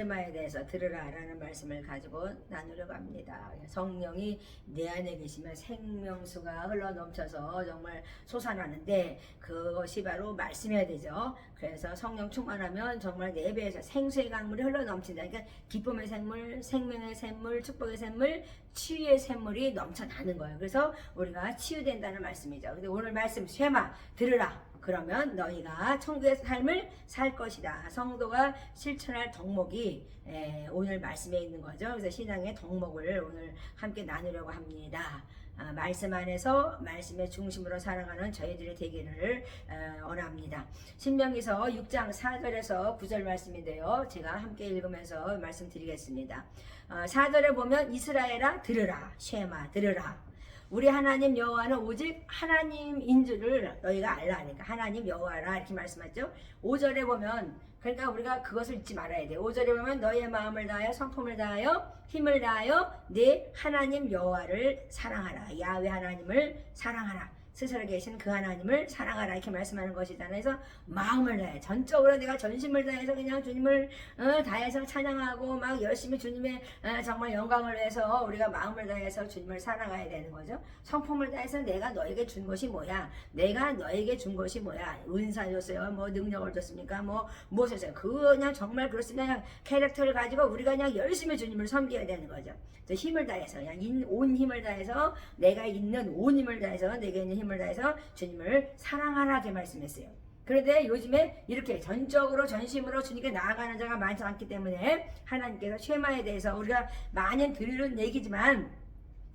어, 쉐마에 대해서 들으라라는 말씀을 가지고 나누려고 합니다. 성령이 내 안에 계시면 생명수가 흘러 넘쳐서 정말 솟아나는데 그것이 바로 말씀이어야 되죠. 그래서 성령 충만하면 정말 내 배에서 생수의 강물이 흘러 넘친다. 그러니까 기쁨의 샘물, 생명의 샘물, 축복의 샘물, 치유의 샘물이 넘쳐나는 거예요. 그래서 우리가 치유된다는 말씀이죠. 근데 오늘 말씀 쉐마 들으라. 그러면 너희가 천국의 삶을 살 것이다. 성도가 실천할 덕목이 에, 오늘 말씀에 있는 거죠. 그래서 신앙의 덕목을 오늘 함께 나누려고 합니다. 아, 말씀 안에서 말씀의 중심으로 살아가는 저희들의 되기를 어, 원합니다. 신명기서 6장 4절에서 9절 말씀인데요. 제가 함께 읽으면서 말씀드리겠습니다. 어, 4절에 보면 이스라엘아 들으라 쉐마 들으라 우리 하나님 여호와는 오직 하나님인 줄을 너희가 알라 하니까 하나님 여호와라 이렇게 말씀하죠. 5절에 보면 그러니까 우리가 그것을 잊지 말아야 돼. 5절에 보면 너희의 마음을 다하여 성품을 다하여 힘을 다하여 네 하나님 여호와를 사랑하라. 야훼 하나님을 사랑하라. 스스로 계신 그 하나님을 사랑하라 이렇게 말씀하는 것이잖아요. 그래서 마음을 다해 전적으로 내가 전심을 다해서 그냥 주님을 어, 다해서 찬양하고 막 열심히 주님의 어, 정말 영광을 위해서 우리가 마음을 다해서 주님을 사랑해야 되는 거죠. 성품을 다해서 내가 너에게 준 것이 뭐야? 내가 너에게 준 것이 뭐야? 은사 줬어요? 뭐 능력을 줬습니까? 뭐 무엇을 줬어요? 그냥 정말 그렇습니다. 그냥 캐릭터를 가지고 우리가 그냥 열심히 주님을 섬겨야 되는 거죠. 저 힘을 다해서 그냥 인- 온 힘을 다해서 내가 있는 온 힘을 다해서 내게 있는 힘을 다해서 주님을 사랑하라게 말씀했어요. 그런데 요즘에 이렇게 전적으로 전심으로 주님께 나아가는 자가 많지 않기 때문에 하나님께서 쉐마에 대해서 우리가 많이 들은 얘기지만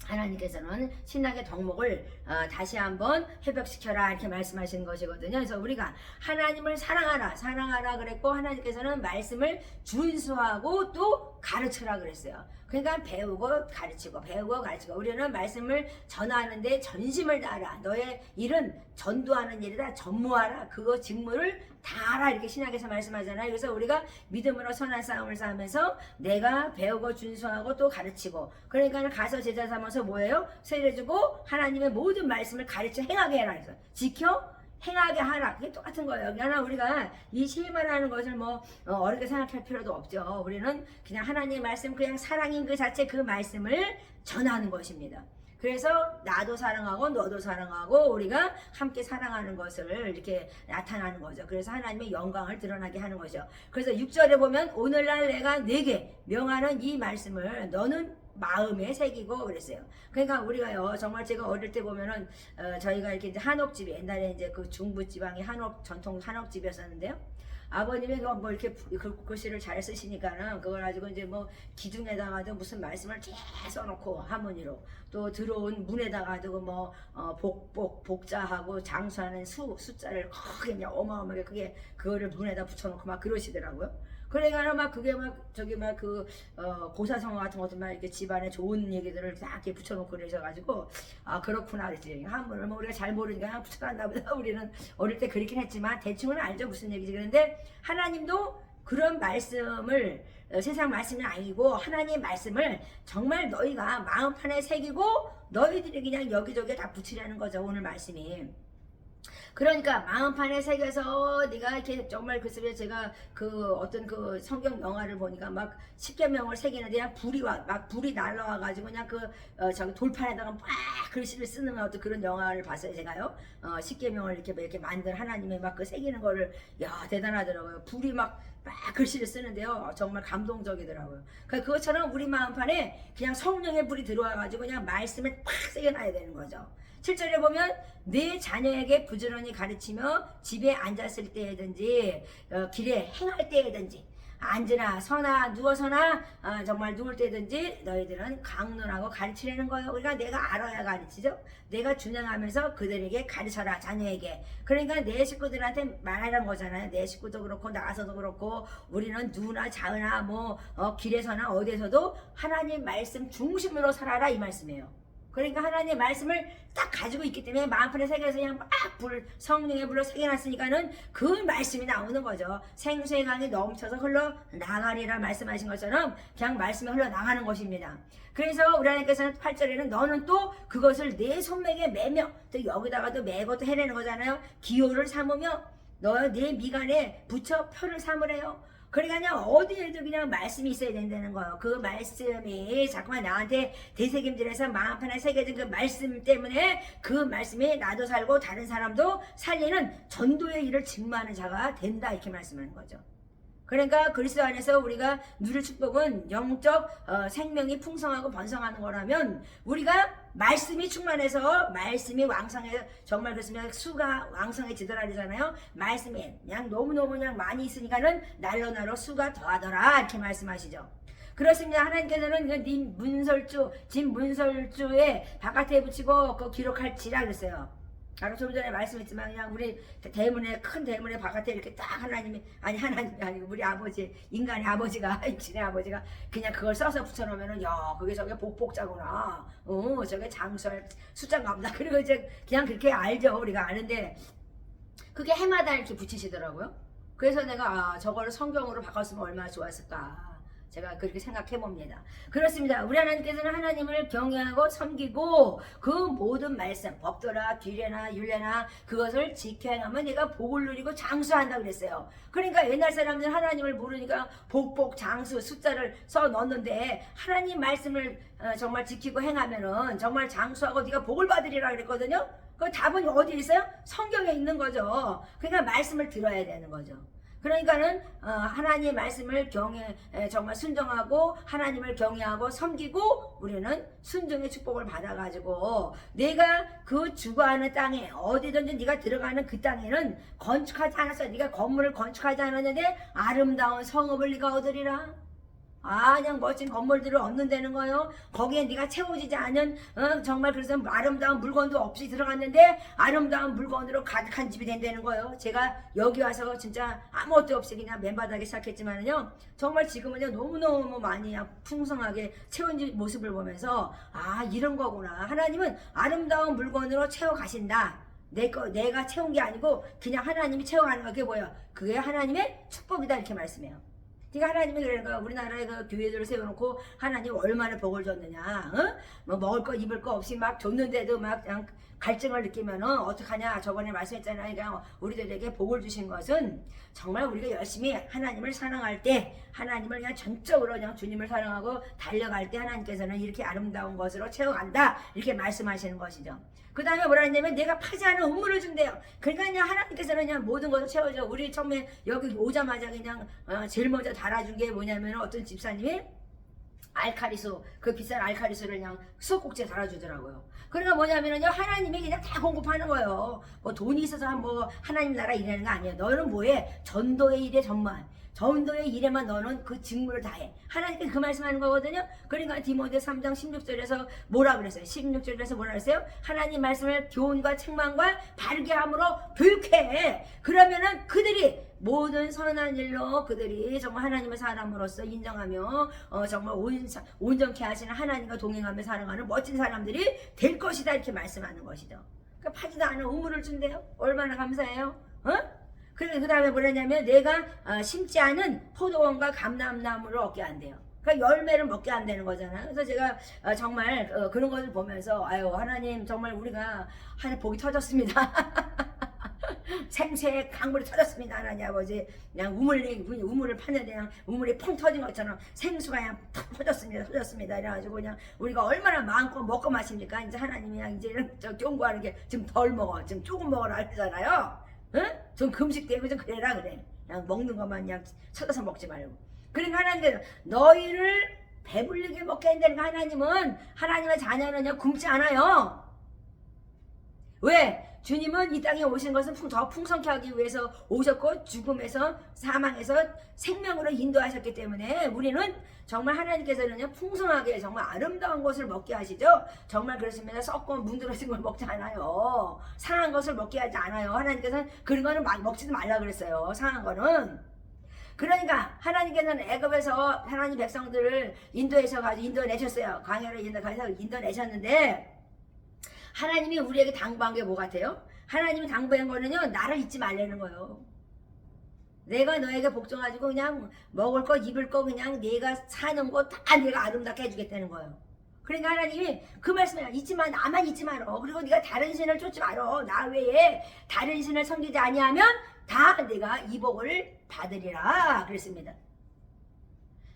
하나님께서는 신학의 덕목을 어, 다시 한번 회복시켜라 이렇게 말씀하시는 것이거든요. 그래서 우리가 하나님을 사랑하라, 사랑하라 그랬고 하나님께서는 말씀을 준수하고 또 가르쳐라 그랬어요. 그러니까 배우고 가르치고 배우고 가르치고 우리는 말씀을 전하는데 전심을 다하라. 너의 일은 전도하는 일이다. 전무하라. 그거 직무를 다하라 이렇게 신약에서 말씀하잖아요. 그래서 우리가 믿음으로 선한 싸움을 싸우면서 내가 배우고 준수하고 또 가르치고 그러니까 가서 제자 삼아서 뭐예요? 세례 주고 하나님의 모든 말씀을 가르쳐 행하게 해라. 그래서 지켜 행하게 하라. 그게 똑같은 거예요. 그러나 우리가 이 실만하는 것을 뭐 어, 어렵게 생각할 필요도 없죠. 우리는 그냥 하나님의 말씀, 그냥 사랑인 그 자체 그 말씀을 전하는 것입니다. 그래서 나도 사랑하고 너도 사랑하고 우리가 함께 사랑하는 것을 이렇게 나타나는 거죠. 그래서 하나님의 영광을 드러나게 하는 거죠. 그래서 6절에 보면 오늘날 내가 내게 명하는 이 말씀을 너는 마음에 새기고 그랬어요. 그러니까 우리가요 정말 제가 어릴 때 보면은 어, 저희가 이렇게 이제 한옥집이 옛날에 이제 그 중부 지방의 한옥 전통 한옥집이었었는데요. 아버님이 그뭐 이렇게 부- 글- 글씨를 잘 쓰시니까는 그걸 가지고 이제 뭐 기둥에다가도 무슨 말씀을 쫙 써놓고 하모니로 또 들어온 문에다가도 뭐 어, 복복 복자하고 장수하는 수 숫자를 크게 어마어마하게 그게 그거를 문에다 붙여놓고 막 그러시더라고요. 그러니까 막 그게 막 저기 막 그 어, 고사성어 같은 것도 막 이렇게 집안에 좋은 얘기들을 딱 이렇게 붙여놓고 그러셔가지고 아 그렇구나 그랬지. 한문을 뭐 우리가 잘 모르니까 그냥 붙여놨나 보다. 우리는 어릴 때 그렇긴 했지만 대충은 알죠 무슨 얘기지. 그런데 하나님도 그런 말씀을 어, 세상 말씀이 아니고 하나님 말씀을 정말 너희가 마음판에 새기고 너희들이 그냥 여기저기 다 붙이려는 거죠 오늘 말씀이 그러니까 마음판에 새겨서 네가 이렇게 정말 글쎄요 제가 그 어떤 그 성경 영화를 보니까 막 십계명을 새기는데 그냥 불이 와 막 불이 날라와 가지고 그냥 그 어, 저기 돌판에다가 막 글씨를 쓰는 어떤 그런 영화를 봤어요 제가요. 어, 십계명을 이렇게 막 이렇게 만든 하나님의 막 그 새기는 거를 야 대단하더라고요. 불이 막 막 글씨를 쓰는데요. 정말 감동적이더라고요. 그러니까 그것처럼 우리 마음판에 그냥 성령의 불이 들어와 가지고 그냥 말씀을 팍 새겨놔야 되는 거죠 7절에 보면 내 자녀에게 부지런히 가르치며 집에 앉았을 때든지 어, 길에 행할 때든지 앉으나 서나 누워서나 어, 정말 누울 때든지 너희들은 강론하고 가르치려는 거예요. 우리가 내가 알아야 가르치죠. 내가 준행하면서 그들에게 가르쳐라 자녀에게. 그러니까 내 식구들한테 말하는 거잖아요. 내 식구도 그렇고 나가서도 그렇고 우리는 누나 자으나 뭐 어, 길에서나 어디에서도 하나님 말씀 중심으로 살아라 이 말씀이에요. 그러니까 하나님의 말씀을 딱 가지고 있기 때문에 마음판에 새겨서 그냥 막 불, 성령의 불로 새겨놨으니까는 그 말씀이 나오는 거죠. 생수의 강이 넘쳐서 흘러 나가리라 말씀하신 것처럼 그냥 말씀이 흘러 나가는 것입니다. 그래서 우리 하나님께서는 8절에는 너는 또 그것을 내 손목에 매며 또 여기다가도 매고 또 해내는 거잖아요. 기호를 삼으며 너내 미간에 붙여 표를 삼으래요. 그러니까 어디에도 그냥 말씀이 있어야 된다는 거예요. 그 말씀이 자꾸만 나한테 대세김질해서 마음판에 새겨진 그 말씀 때문에 그 말씀이 나도 살고 다른 사람도 살리는 전도의 일을 직무하는 자가 된다 이렇게 말씀하는 거죠. 그러니까 그리스도 안에서 우리가 누릴 축복은 영적 어, 생명이 풍성하고 번성하는 거라면 우리가 말씀이 충만해서 말씀이 왕성해 정말 그렇으면 수가 왕성해지더라 그러잖아요. 말씀이 그냥 너무너무 그냥 많이 있으니까는 날로 날로 수가 더하더라 이렇게 말씀하시죠. 그렇습니다. 하나님께서는 그님 문설주, 진 문설주에 바깥에 붙이고 그 기록할지라 그랬어요. 아까 좀 전에 말씀했지만 그냥 우리 대문에 큰 대문에 바깥에 이렇게 딱 하나님이 아니 하나님이 아니고 우리 아버지 인간의 아버지가 인신의 아버지가 그냥 그걸 써서 붙여놓으면은 야 그게 저게 복복자구나. 어 저게 장설 숫자인가 보다. 그리고 이제 그냥 그렇게 알죠 우리가 아는데. 그게 해마다 이렇게 붙이시더라고요. 그래서 내가 아 저거를 성경으로 바꿨으면 얼마나 좋았을까 제가 그렇게 생각해 봅니다. 그렇습니다. 우리 하나님께서는 하나님을 경외하고 섬기고 그 모든 말씀, 법도나 뒤례나 율례나 그것을 지켜 행하면 내가 복을 누리고 장수한다 그랬어요. 그러니까 옛날 사람들은 하나님을 모르니까 복복 장수 숫자를 써 넣었는데 하나님 말씀을 어, 정말 지키고 행하면은 정말 장수하고 네가 복을 받으리라 그랬거든요. 그 답은 어디 있어요? 성경에 있는 거죠. 그러니까 말씀을 들어야 되는 거죠. 그러니까는 어, 하나님의 말씀을 경외 에, 정말 순종하고 하나님을 경외하고 섬기고 우리는 순종의 축복을 받아가지고 내가 그 주거하는 땅에 어디든지 네가 들어가는 그 땅에는 건축하지 않았어. 네가 건물을 건축하지 않았는데 아름다운 성읍을 네가 얻으리라. 아, 그냥 멋진 건물들을 얻는다는 거요. 거기에 네가 채워지지 않은 어, 정말 그래서 아름다운 물건도 없이 들어갔는데 아름다운 물건으로 가득한 집이 된다는 거요. 제가 여기 와서 진짜 아무것도 없이 그냥 맨바닥에 시작했지만은요. 정말 지금은요 너무너무 많이 풍성하게 채운 집 모습을 보면서 아 이런 거구나. 하나님은 아름다운 물건으로 채워 가신다. 내 거, 내가 채운 게 아니고 그냥 하나님이 채워가는 거 그게 뭐예요? 그게 하나님의 축복이다 이렇게 말씀해요. 그러니까 하나님이 그러니까 우리나라의 그 교회들을 세워놓고 하나님 얼마나 복을 줬느냐, 어? 뭐 먹을 거 입을 거 없이 막 줬는데도 막 그냥 갈증을 느끼면은 어떡하냐 저번에 말씀했잖아요. 그냥 우리들에게 복을 주신 것은 정말 우리가 열심히 하나님을 사랑할 때 하나님을 그냥 전적으로 그냥 주님을 사랑하고 달려갈 때 하나님께서는 이렇게 아름다운 것으로 채워간다 이렇게 말씀하시는 것이죠. 그 다음에 뭐라 했냐면 내가 파지 않은 음물을 준대요. 그러니까 그냥 하나님께서는 그냥 모든 것을 채워줘. 우리 처음에 여기 오자마자 그냥 어, 제일 먼저 달아준 게 뭐냐면 어떤 집사님이 알카리수 그 비싼 알카리수를 그냥 수도꼭지에 달아주더라고요. 그러니까 뭐냐면은요 하나님이 그냥 다 공급하는 거예요. 뭐 돈이 있어서 뭐 하나님 나라 일하는 거 아니에요. 너는 뭐해? 전도의 일에 전무한. 전도의 일에만 너는 그 직무를 다해. 하나님께 그 말씀하는 거거든요. 그러니까 디모데 3장 16절에서 뭐라 그랬어요? 16절에서 뭐라 그랬어요? 하나님 말씀을 교훈과 책망과 바르게 함으로 교육해. 모든 선한 일로 그들이 정말 하나님의 사람으로서 인정하며 어, 정말 온, 온전케 하시는 하나님과 동행하며 살아가는 멋진 사람들이 될 것이다 이렇게 말씀하는 것이죠. 그러니까 파지도 않은 우물을 준대요. 얼마나 감사해요? 어? 그리고 그 다음에 뭐냐면 내가 어, 심지 않은 포도원과 감람나무를 얻게 한대요. 그러니까 열매를 먹게 안 되는 거잖아요. 그래서 제가 어, 정말 어, 그런 것을 보면서 아유 하나님 정말 우리가 하나 복이 터졌습니다. 생수의 강물이 터졌습니다. 하나님 아버지. 그냥 우물이 우물을 파는데 그냥 우물이 펑 터진 것처럼 생수가 그냥 팍 터졌습니다. 터졌습니다. 이래가지고 그냥 우리가 얼마나 마음껏 먹고 마십니까? 이제 하나님이 그냥 이제는 저 경고하는 게 지금 덜 먹어. 지금 조금 먹어라 하잖아요. 응? 좀 금식되고 좀 그래라 그래. 그냥 먹는 것만 그냥 찾아서 먹지 말고. 그러니까 하나님께서 너희를 배불리게 먹게 한다는 하나님은 하나님의 자녀는요 굶지 않아요. 왜? 주님은 이 땅에 오신 것은 풍- 더 풍성케 하기 위해서 오셨고 죽음에서 사망에서 생명으로 인도하셨기 때문에 우리는 정말 하나님께서는요 풍성하게 정말 아름다운 것을 먹게 하시죠. 정말 그렇습니다. 썩고 문드러진 걸 먹지 않아요. 상한 것을 먹게 하지 않아요. 하나님께서는 그런 거는 막 먹지도 말라 그랬어요. 상한 거는. 그러니까 하나님께서는 애굽에서 하나님 백성들을 인도에서 가지고 인도 내셨어요. 광야를 인도 가서 인도 내셨는데 하나님이 우리에게 당부한 게 뭐 같아요? 하나님이 당부한 거는요, 나를 잊지 말라는 거예요. 내가 너에게 복종가지고 그냥 먹을 거, 입을 거, 그냥 내가 사는 거 다 내가 아름답게 해주겠다는 거예요. 그러니까 하나님이 그 말씀을 잊지 마, 나만 잊지 말어. 그리고 네가 다른 신을 쫓지 말어. 나 외에 다른 신을 섬기지 아니하면 다 내가 이 복을 받으리라. 그랬습니다.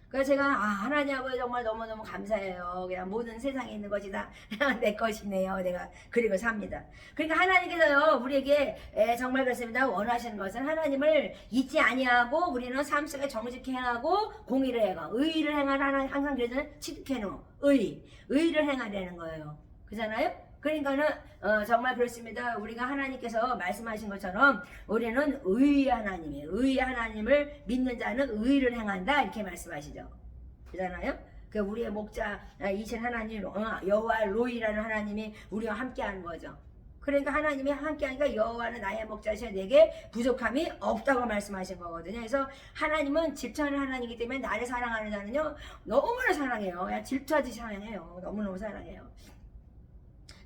그래서 제가 아 하나님 아버지 정말 너무너무 감사해요. 그냥 모든 세상에 있는 것이 다 내 것이네요. 내가 그리고 삽니다. 그러니까 하나님께서요 우리에게 에, 정말 그렇습니다. 원하시는 것은 하나님을 잊지 아니하고 우리는 삶 속에 정직히 행하고 공의를 행하 의를 행하는 하나님 항상 그래서는 치득해노 의 의를 행하려는 거예요. 그잖아요? 그러니까는 어, 정말 그렇습니다. 우리가 하나님께서 말씀하신 것처럼 우리는 의의 하나님이에요. 의의 하나님을 믿는 자는 의를 행한다 이렇게 말씀하시죠. 그잖아요. 그 우리의 목자 아, 이신 하나님 어, 여호와 로이라는 하나님이 우리와 함께하는 거죠. 그러니까 하나님이 함께하니까 여호와는 나의 목자시여 내게 부족함이 없다고 말씀하신 거거든요. 그래서 하나님은 질투하는 하나님이기 때문에 나를 사랑하는 자는요 너무나 사랑해요. 그냥 질투하듯이 사랑해요. 너무너무 사랑해요.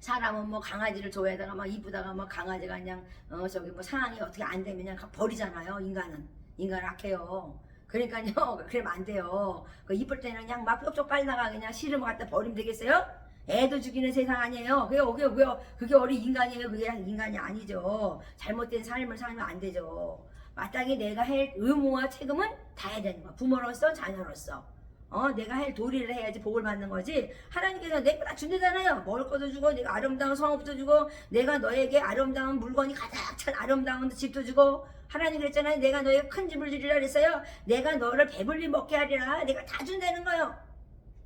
사람은 뭐 강아지를 좋아하다가 막 이쁘다가 막 강아지가 그냥 어 저기 뭐 상황이 어떻게 안 되면 그냥 버리잖아요 인간은. 인간은 악해요. 그러니까요. 그러면 안 돼요. 그 이쁠 때는 그냥 막 쪽쪽 빨다가 그냥 싫으면 갖다 버리면 되겠어요? 애도 죽이는 세상 아니에요. 그게 그게 그게, 그게 어리 인간이에요. 그게 인간이 아니죠. 잘못된 삶을 살면 안 되죠. 마땅히 내가 할 의무와 책임은 다 해야 되는 거야. 부모로서 자녀로서 어, 내가 할 도리를 해야지 복을 받는 거지. 하나님께서 내가 다 준대잖아요. 먹을 것도 주고, 내가 아름다운 성읍도 주고, 내가 너에게 아름다운 물건이 가득 찬 아름다운 집도 주고, 하나님 그랬잖아요. 내가 너에게 큰 집을 주리라 그랬어요. 내가 너를 배불리 먹게 하리라. 내가 다 준다는 거예요.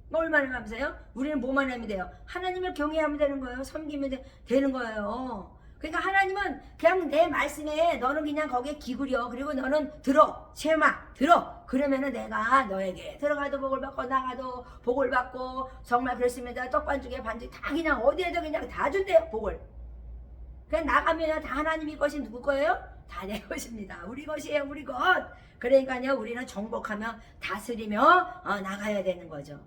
뭐 얼마나 감사해요? 우리는 뭐만 하면 돼요? 하나님을 경외하면 되는 거예요. 섬기면 되, 되는 거예요. 그러니까 하나님은 그냥 내 말씀에 너는 그냥 거기에 기구려. 그리고 너는 들어. 쉐마 들어. 그러면은 내가 너에게 들어가도 복을 받고 나가도 복을 받고 정말 그렇습니다. 떡반죽에 반죽 다 그냥 어디에도 그냥 다 준대요. 복을. 그냥 나가면 다 하나님이 것이 누구 거예요? 다 내 것입니다. 우리 것이에요. 우리 것. 그러니까요. 우리는 정복하며 다스리며 어, 나가야 되는 거죠.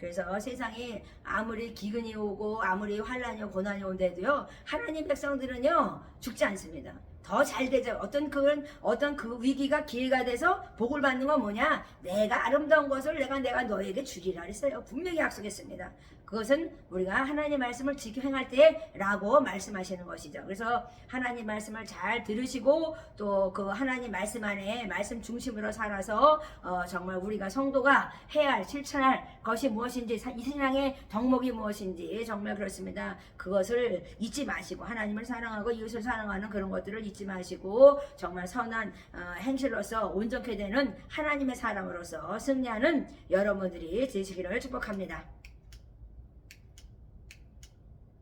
그래서 세상에 아무리 기근이 오고 아무리 환란이 오고 고난이 온데도요 하나님 백성들은요 죽지 않습니다. 더 잘 되죠. 어떤 그런 어떤 그 위기가 기회가 돼서 복을 받는 건 뭐냐? 내가 아름다운 것을 내가 내가 너에게 주리라 했어요. 분명히 약속했습니다. 그것은 우리가 하나님 말씀을 지켜 행할 때라고 말씀하시는 것이죠. 그래서 하나님 말씀을 잘 들으시고 또 그 하나님 말씀 안에 말씀 중심으로 살아서 어, 정말 우리가 성도가 해야 할 실천할 것이 무엇인지 사- 이 신앙의 덕목이 무엇인지 정말 그렇습니다. 그것을 잊지 마시고 하나님을 사랑하고 이웃을 사랑하는 그런 것들을 잊지 마시고 정말 선한 어, 행실로서 온전케 되는 하나님의 사람으로서 승리하는 여러분들이 되시기를 축복합니다.